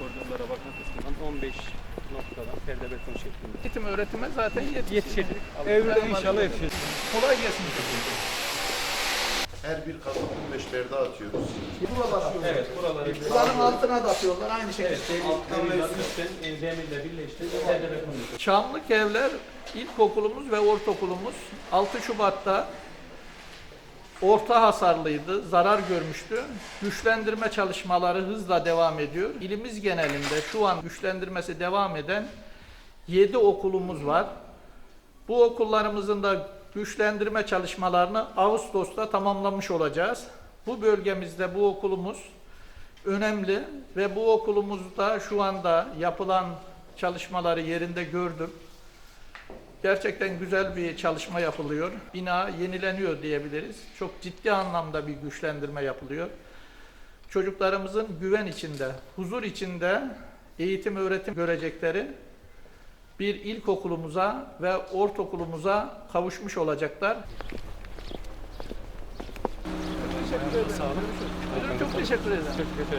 koridorlara bakma kısmından 15 noktadan perde beton şeklinde. Eğitim öğretime zaten yetişir. Yetişir. Evrede inşallah yetişir. Kolay gelsin. Her bir kazan 15 perde atıyoruz. Buralara. Evet, buraları. Bunların altına da atıyorlar aynı şekilde. Evet, alttan ve üstten e, demirle birleşti. Perde beton. Çamlık evler ilkokulumuz ve ortaokulumuz 6 Şubat'ta orta hasarlıydı, zarar görmüştü. Güçlendirme çalışmaları hızla devam ediyor. İlimiz genelinde şu an güçlendirmesi devam eden 7 okulumuz var. Bu okullarımızın da güçlendirme çalışmalarını Ağustos'ta tamamlamış olacağız. Bu bölgemizde bu okulumuz önemli ve bu okulumuzda şu anda yapılan çalışmaları yerinde gördüm. Gerçekten güzel bir çalışma yapılıyor. Bina yenileniyor diyebiliriz. Çok ciddi anlamda bir güçlendirme yapılıyor. Çocuklarımızın güven içinde, huzur içinde eğitim öğretim görecekleri bir ilkokulumuza ve ortaokulumuza kavuşmuş olacaklar. Teşekkür ederim. Sağ olun. Çok teşekkür ederim.